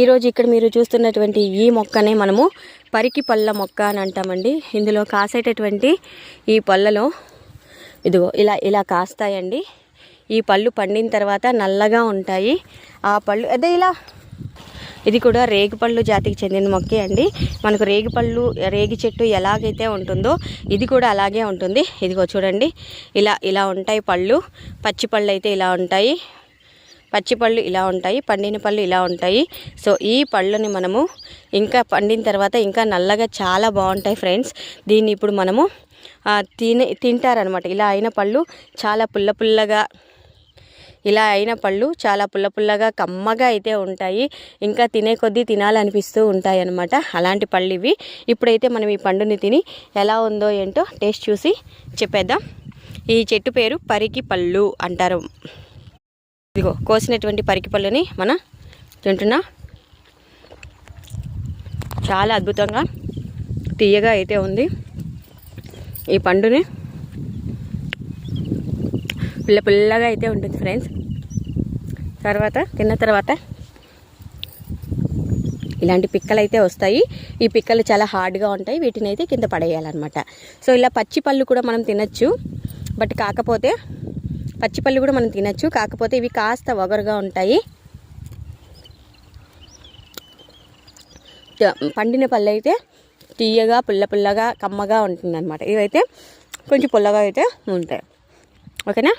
ఈరోజు ఇక్కడ మీరు చూస్తున్నటువంటి ఈ మొక్కనే మనము పరికి పళ్ళ మొక్క అని అంటామండి. ఇందులో కాసేటటువంటి ఈ పళ్ళలో ఇదిగో ఇలా ఇలా కాస్తాయండి. ఈ పళ్ళు పండిన తర్వాత నల్లగా ఉంటాయి. ఆ పళ్ళు అదే ఇలా ఇది కూడా రేగిపళ్ళు జాతికి చెందిన మొక్కే అండి. మనకు రేగిపళ్ళు రేగి చెట్టు ఎలాగైతే ఉంటుందో ఇది కూడా అలాగే ఉంటుంది. ఇదిగో చూడండి. ఇలా ఇలా ఉంటాయి పళ్ళు. పచ్చి పళ్ళు అయితే ఇలా ఉంటాయి. పచ్చి పళ్ళు ఇలా ఉంటాయి పండిన పళ్ళు ఇలా ఉంటాయి. సో ఈ పళ్ళని మనము ఇంకా పండిన తర్వాత ఇంకా నల్లగా చాలా బాగుంటాయి ఫ్రెండ్స్. దీన్ని ఇప్పుడు మనము తినే తింటారనమాట ఇలా అయిన పళ్ళు చాలా పుల్ల పుల్లగా ఇలా అయిన పళ్ళు చాలా పుల్ల పుల్లగా కమ్మగా అయితే ఉంటాయి. ఇంకా తినే కొద్దీ తినాలనిపిస్తూ ఉంటాయి అనమాట అలాంటి పళ్ళు ఇవి. ఇప్పుడైతే మనం ఈ పండుని తిని ఎలా ఉందో ఏంటో టేస్ట్ చూసి చెప్పేద్దాం. ఈ చెట్టు పేరు పరికి పళ్ళు అంటారు. ఇదిగో కోసినటువంటి పరికి పళ్ళని మనం తింటున్నా చాలా అద్భుతంగా తీయగా అయితే ఉంది. ఈ పండుని పుల్ల పుల్లగా అయితే ఉంటుంది ఫ్రెండ్స్. తర్వాత తిన్న తర్వాత ఇలాంటి పిక్కలు అయితే వస్తాయి. ఈ పిక్కలు చాలా హార్డ్గా ఉంటాయి. వీటిని అయితే కింద పడేయాలన్నమాట. సో ఇలా పచ్చి పళ్ళు కూడా మనం తినచ్చు. బట్ కాకపోతే పచ్చిపల్లి కూడా మనం తినచ్చు. కాకపోతే ఇవి కాస్త ఒగరుగా ఉంటాయి. పండిన పళ్ళు అయితే తీయగా పుల్ల పుల్లగా కమ్మగా ఉంటుంది అనమాట ఇవైతే కొంచెం పుల్లగా అయితే ఉంటాయి. ఓకేనా?